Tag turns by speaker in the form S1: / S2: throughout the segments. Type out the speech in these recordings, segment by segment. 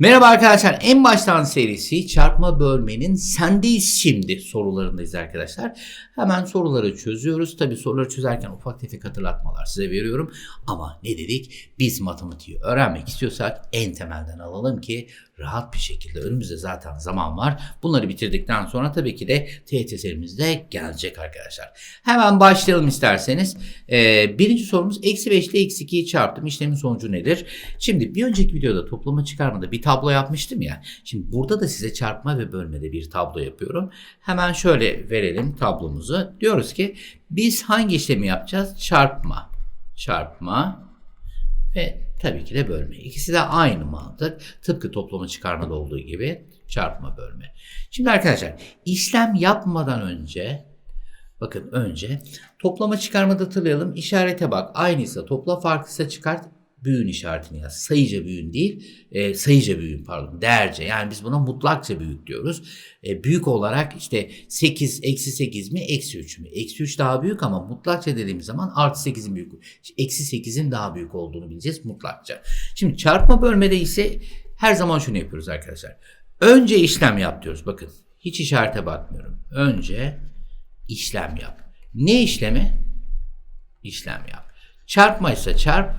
S1: Merhaba arkadaşlar. En baştan serisi çarpma bölmenin sendeyiz şimdi sorularındayız arkadaşlar. Hemen soruları çözüyoruz. Tabi soruları çözerken ufak tefek hatırlatmalar size veriyorum. Ama ne dedik? Biz matematiği öğrenmek istiyorsak en temelden alalım ki rahat bir şekilde önümüzde zaten zaman var. Bunları bitirdikten sonra tabii ki de TYT'lerimiz de gelecek arkadaşlar. Hemen başlayalım isterseniz. Ee, birinci sorumuz eksi 5 ile eksi 2'yi çarptım. İşlemin sonucu nedir? Şimdi bir önceki videoda toplama çıkarmada bir tablo yapmıştım ya. Şimdi burada da size çarpma ve bölmede bir tablo yapıyorum. Hemen şöyle verelim tablomuzu. Diyoruz ki biz hangi işlemi yapacağız? Çarpma. Çarpma ve tabii ki de bölme. İkisi de aynı mantık. Tıpkı toplama çıkarmada olduğu gibi çarpma bölme. Şimdi arkadaşlar işlem yapmadan önce bakın önce toplama çıkarmada hatırlayalım. İşarete bak. Aynıysa topla farklıysa çıkart büyün işaretini yaz. Sayıca büyün değil, e, sayıca büyün pardon, değerce. Yani biz buna mutlakça büyük diyoruz. E, büyük olarak işte 8, eksi 8 mi, eksi 3 mü? Eksi 3 daha büyük ama mutlakça dediğimiz zaman artı 8'in büyük, eksi 8'in daha büyük olduğunu bileceğiz mutlakça. Şimdi çarpma bölmede ise her zaman şunu yapıyoruz arkadaşlar. Önce işlem yap diyoruz. Bakın hiç işarete bakmıyorum. Önce işlem yap. Ne işlemi? İşlem yap. Çarpma ise çarp,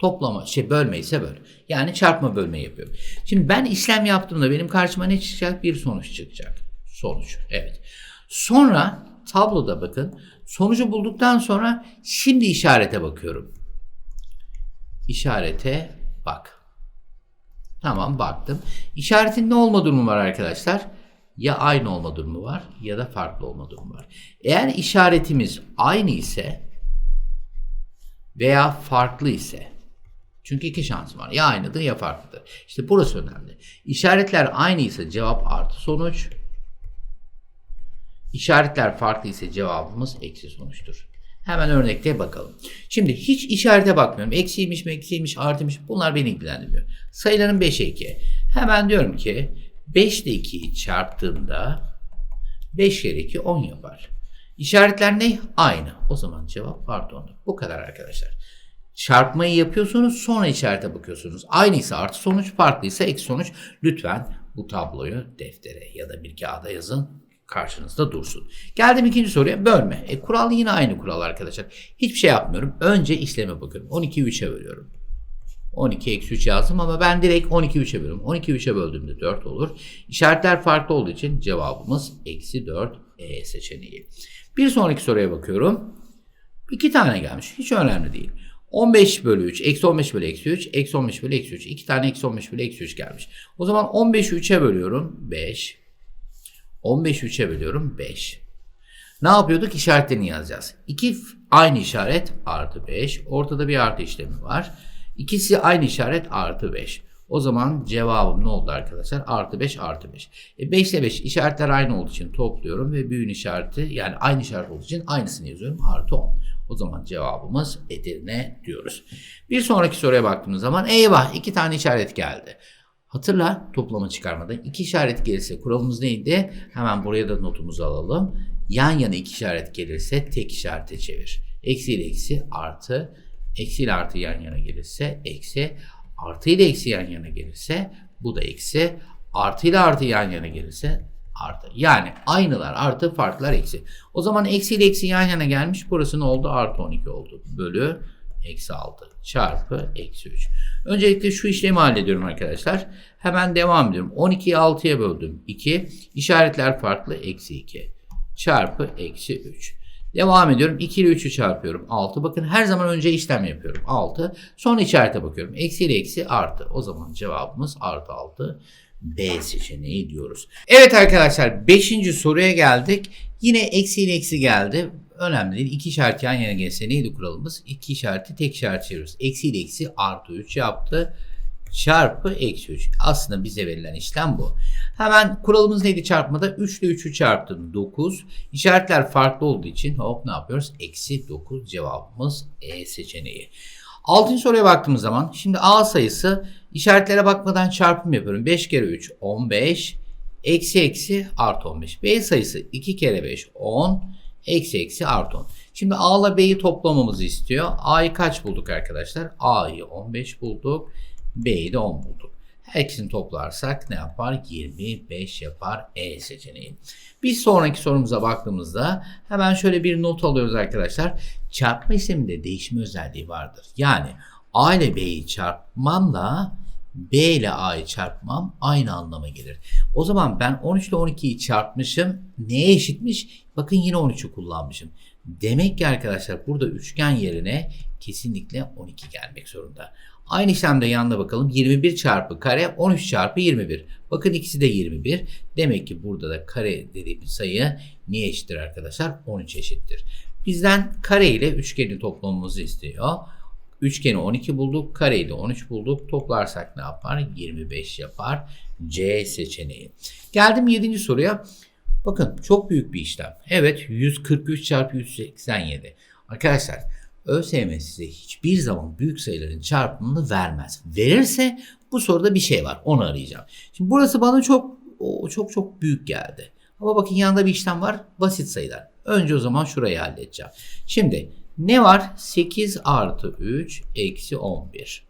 S1: toplama şey bölme ise böl. Yani çarpma bölme yapıyorum. Şimdi ben işlem yaptığımda benim karşıma ne çıkacak? Bir sonuç çıkacak. Sonuç. Evet. Sonra tabloda bakın sonucu bulduktan sonra şimdi işarete bakıyorum. İşarete bak. Tamam baktım. İşaretin ne olma durumu var arkadaşlar? Ya aynı olma durumu var ya da farklı olma durumu var. Eğer işaretimiz aynı ise veya farklı ise çünkü iki şans var. Ya aynıdır ya farklıdır. İşte burası önemli. İşaretler aynıysa cevap artı sonuç. İşaretler farklı ise cevabımız eksi sonuçtur. Hemen örnekte bakalım. Şimdi hiç işarete bakmıyorum. Eksiymiş mi, eksiymiş, artıymış bunlar beni ilgilendirmiyor. Sayıların 5'e 2. Hemen diyorum ki 5 ile 2'yi çarptığımda 5 kere 2 10 yapar. İşaretler ne? Aynı. O zaman cevap artı 10'dur. Bu kadar arkadaşlar. Çarpmayı yapıyorsunuz sonra işarete bakıyorsunuz. Aynıysa artı sonuç farklıysa eksi sonuç. Lütfen bu tabloyu deftere ya da bir kağıda yazın karşınızda dursun. Geldim ikinci soruya bölme. E, kural yine aynı kural arkadaşlar. Hiçbir şey yapmıyorum. Önce işleme bakıyorum. 12'yi 3'e bölüyorum. 12 eksi 3 yazdım ama ben direkt 12 3'e bölüyorum. 12 3'e böldüğümde 4 olur. İşaretler farklı olduğu için cevabımız eksi 4 E seçeneği. Bir sonraki soruya bakıyorum. İki tane gelmiş. Hiç önemli değil. 15 bölü 3, eksi 15 bölü eksi 3, eksi 15 bölü eksi 3. İki tane eksi 15 bölü eksi 3 gelmiş. O zaman 15'i 3'e bölüyorum 5. 15'i 3'e bölüyorum 5. Ne yapıyorduk? İşaretlerini yazacağız. İki aynı işaret artı 5. Ortada bir artı işlemi var. İkisi aynı işaret artı 5. O zaman cevabım ne oldu arkadaşlar? Artı 5 artı 5. E 5 ile 5 işaretler aynı olduğu için topluyorum ve büyün işareti yani aynı işaret olduğu için aynısını yazıyorum. Artı 10. O zaman cevabımız Edirne diyoruz. Bir sonraki soruya baktığımız zaman eyvah iki tane işaret geldi. Hatırla toplama çıkarmada iki işaret gelirse kuralımız neydi? Hemen buraya da notumuzu alalım. Yan yana iki işaret gelirse tek işarete çevir. Eksi ile eksi artı. Eksi ile artı yan yana gelirse eksi. Artı ile eksi yan yana gelirse bu da eksi. Artı ile artı yan yana gelirse artı. Yani aynılar artı farklılar eksi. O zaman eksi ile eksi yan yana gelmiş. Burası ne oldu? Artı 12 oldu. Bölü eksi 6 çarpı eksi 3. Öncelikle şu işlemi hallediyorum arkadaşlar. Hemen devam ediyorum. 12'yi 6'ya böldüm. 2. İşaretler farklı. Eksi 2 çarpı eksi 3. Devam ediyorum. 2 ile 3'ü çarpıyorum. 6. Bakın her zaman önce işlem yapıyorum. 6. Sonra işarete bakıyorum. Eksi ile eksi artı. O zaman cevabımız artı 6. B seçeneği diyoruz. Evet arkadaşlar 5. soruya geldik. Yine eksi ile eksi geldi. Önemli değil. İki işaret yan yana gelse neydi kuralımız? İki işareti tek işaret çeviriyoruz. Eksi ile eksi artı 3 yaptı. Çarpı eksi 3. Aslında bize verilen işlem bu. Hemen kuralımız neydi çarpmada? 3 ile 3'ü çarptım 9. İşaretler farklı olduğu için hop ne yapıyoruz? Eksi 9 cevabımız E seçeneği. Altıncı soruya baktığımız zaman şimdi A sayısı işaretlere bakmadan çarpım yapıyorum. 5 kere 3 15 eksi eksi artı 15. B sayısı 2 kere 5 10 eksi eksi artı 10. Şimdi A ile B'yi toplamamızı istiyor. A'yı kaç bulduk arkadaşlar? A'yı 15 bulduk. B'yi de 10 bulduk. Her ikisini toplarsak ne yapar? 25 yapar E seçeneği. Bir sonraki sorumuza baktığımızda hemen şöyle bir not alıyoruz arkadaşlar. Çarpma işleminde değişme özelliği vardır. Yani A ile B'yi çarpmamla B ile A'yı çarpmam aynı anlama gelir. O zaman ben 13 ile 12'yi çarpmışım. Neye eşitmiş? Bakın yine 13'ü kullanmışım. Demek ki arkadaşlar burada üçgen yerine kesinlikle 12 gelmek zorunda. Aynı işlemde yanına bakalım. 21 çarpı kare 13 çarpı 21. Bakın ikisi de 21. Demek ki burada da kare dediğimiz sayı niye eşittir arkadaşlar? 13 eşittir. Bizden kare ile üçgeni toplamamızı istiyor. Üçgeni 12 bulduk. Kareyi de 13 bulduk. Toplarsak ne yapar? 25 yapar. C seçeneği. Geldim 7. soruya. Bakın çok büyük bir işlem. Evet 143 çarpı 187. Arkadaşlar ÖSYM size hiçbir zaman büyük sayıların çarpımını vermez. Verirse bu soruda bir şey var. Onu arayacağım. Şimdi burası bana çok o çok çok büyük geldi. Ama bakın yanında bir işlem var. Basit sayılar. Önce o zaman şurayı halledeceğim. Şimdi ne var? 8 artı 3 eksi 11.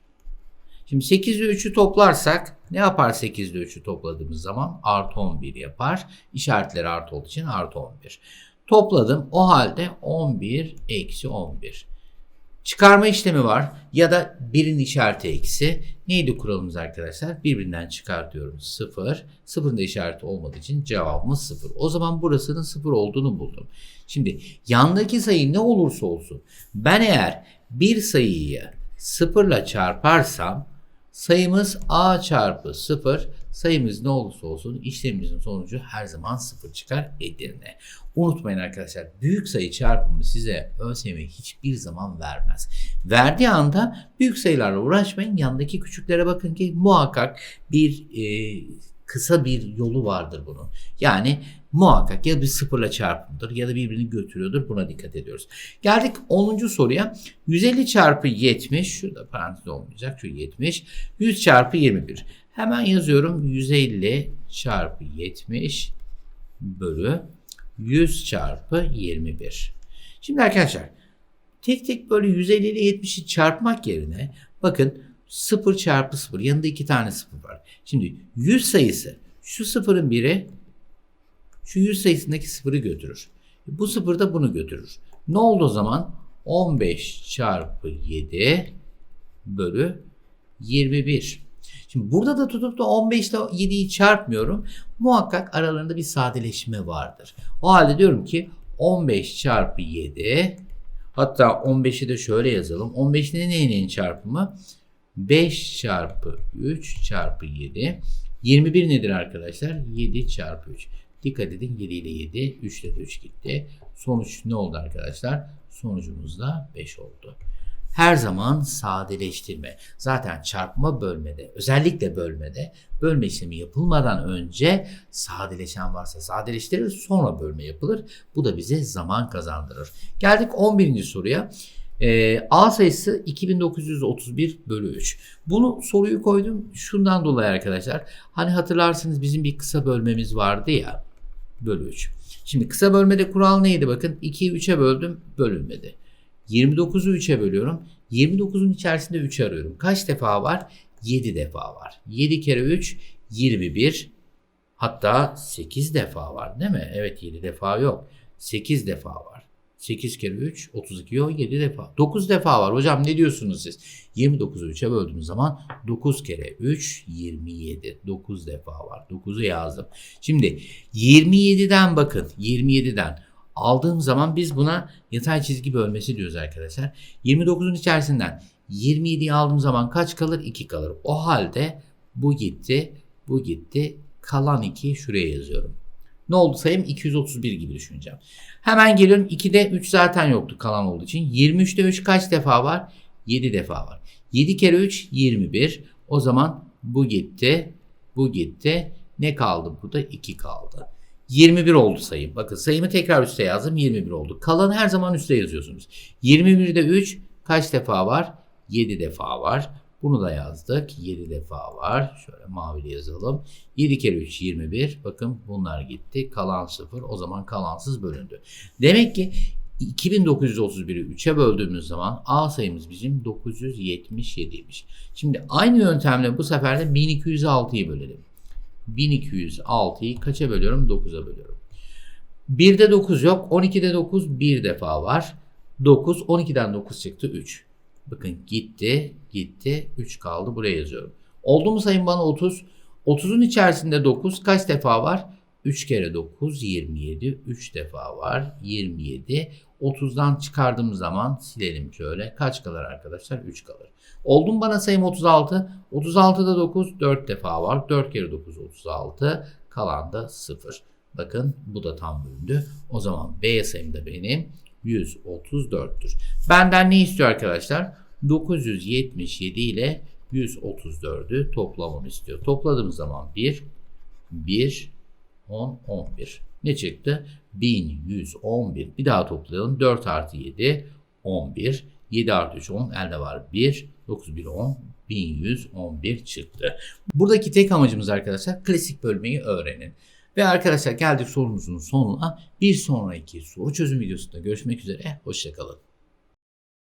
S1: Şimdi 8 ile 3'ü toplarsak ne yapar 8 ile 3'ü topladığımız zaman? Artı 11 yapar. İşaretleri artı olduğu için artı 11. Topladım. O halde 11 eksi 11. Çıkarma işlemi var ya da birin işareti eksi. Neydi kuralımız arkadaşlar? Birbirinden çıkartıyorum 0. Sıfırın da işareti olmadığı için cevabımız 0. O zaman burasının 0 olduğunu buldum. Şimdi yandaki sayı ne olursa olsun ben eğer bir sayıyı sıfırla çarparsam sayımız a çarpı 0 sayımız ne olursa olsun işlemimizin sonucu her zaman 0 çıkar Edirne. Unutmayın arkadaşlar büyük sayı çarpımı size ÖSYM hiçbir zaman vermez. Verdiği anda büyük sayılarla uğraşmayın yandaki küçüklere bakın ki muhakkak bir e, kısa bir yolu vardır bunun. Yani muhakkak ya bir sıfırla çarpımdır ya da birbirini götürüyordur. Buna dikkat ediyoruz. Geldik 10. soruya. 150 çarpı 70. Şurada parantez olmayacak. Şu 70. 100 çarpı 21. Hemen yazıyorum. 150 çarpı 70 bölü 100 çarpı 21. Şimdi arkadaşlar tek tek böyle 150 ile 70'i çarpmak yerine bakın 0 çarpı 0 yanında iki tane 0 var. Şimdi 100 sayısı şu sıfırın biri şu 100 sayısındaki sıfırı götürür. Bu sıfır da bunu götürür. Ne oldu o zaman? 15 çarpı 7 bölü 21. Şimdi burada da tutup da 15 ile 7'yi çarpmıyorum. Muhakkak aralarında bir sadeleşme vardır. O halde diyorum ki 15 çarpı 7 hatta 15'i de şöyle yazalım. 15 ne neyin çarpımı? 5 çarpı 3 çarpı 7. 21 nedir arkadaşlar? 7 çarpı 3. Dikkat edin 7 ile 7, 3 ile de 3 gitti. Sonuç ne oldu arkadaşlar? Sonucumuz da 5 oldu. Her zaman sadeleştirme. Zaten çarpma bölmede, özellikle bölmede bölme işlemi yapılmadan önce sadeleşen varsa sadeleştirilir sonra bölme yapılır. Bu da bize zaman kazandırır. Geldik 11. soruya. Ee, A sayısı 2931 bölü 3. Bunu soruyu koydum şundan dolayı arkadaşlar. Hani hatırlarsınız bizim bir kısa bölmemiz vardı ya bölü 3. Şimdi kısa bölmede kural neydi bakın 2'yi 3'e böldüm bölünmedi. 29'u 3'e bölüyorum. 29'un içerisinde 3 arıyorum. Kaç defa var? 7 defa var. 7 kere 3 21. Hatta 8 defa var değil mi? Evet 7 defa yok. 8 defa var. 8 kere 3 32 yok 7 defa. 9 defa var. Hocam ne diyorsunuz siz? 29'u 3'e böldüğümüz zaman 9 kere 3 27. 9 defa var. 9'u yazdım. Şimdi 27'den bakın 27'den aldığım zaman biz buna yatay çizgi bölmesi diyoruz arkadaşlar. 29'un içerisinden 27'yi aldığım zaman kaç kalır? 2 kalır. O halde bu gitti, bu gitti. Kalan 2 şuraya yazıyorum. Ne oldu sayım? 231 gibi düşüneceğim. Hemen geliyorum. 2'de 3 zaten yoktu kalan olduğu için. 23'te 3 kaç defa var? 7 defa var. 7 kere 3 21. O zaman bu gitti. Bu gitti. Ne kaldı burada? 2 kaldı. 21 oldu sayım. Bakın sayımı tekrar üste yazdım. 21 oldu. Kalanı her zaman üste yazıyorsunuz. 21'de 3 kaç defa var? 7 defa var. Bunu da yazdık. 7 defa var. Şöyle mavili yazalım. 7 kere 3 21. Bakın bunlar gitti. Kalan 0. O zaman kalansız bölündü. Demek ki 2931'i 3'e böldüğümüz zaman A sayımız bizim 977'ymiş. Şimdi aynı yöntemle bu sefer de 1206'yı bölelim. 1206'yı kaça bölüyorum? 9'a bölüyorum. 1'de 9 yok. 12'de 9 bir defa var. 9. 12'den 9 çıktı 3. Bakın gitti, gitti. 3 kaldı. Buraya yazıyorum. Oldu mu sayın bana 30? 30'un içerisinde 9 kaç defa var? 3 kere 9 27. 3 defa var. 27. 30'dan çıkardığım zaman silelim şöyle. Kaç kalır arkadaşlar? 3 kalır. Oldu mu bana sayım 36? 36'da 9 4 defa var. 4 kere 9 36. Kalan da 0. Bakın bu da tam bölündü. O zaman B sayım da benim 134'tür. Benden ne istiyor arkadaşlar? 977 ile 134'ü toplamamı istiyor. Topladığım zaman 1, 1, 10, 11. Ne çıktı? 1111. Bir daha toplayalım. 4 artı 7, 11. 7 artı 3, 10. Elde var 1. 9, 1, 10. 1111 çıktı. Buradaki tek amacımız arkadaşlar klasik bölmeyi öğrenin. Ve arkadaşlar geldik sorumuzun sonuna. Bir sonraki soru çözüm videosunda görüşmek üzere. Hoşçakalın.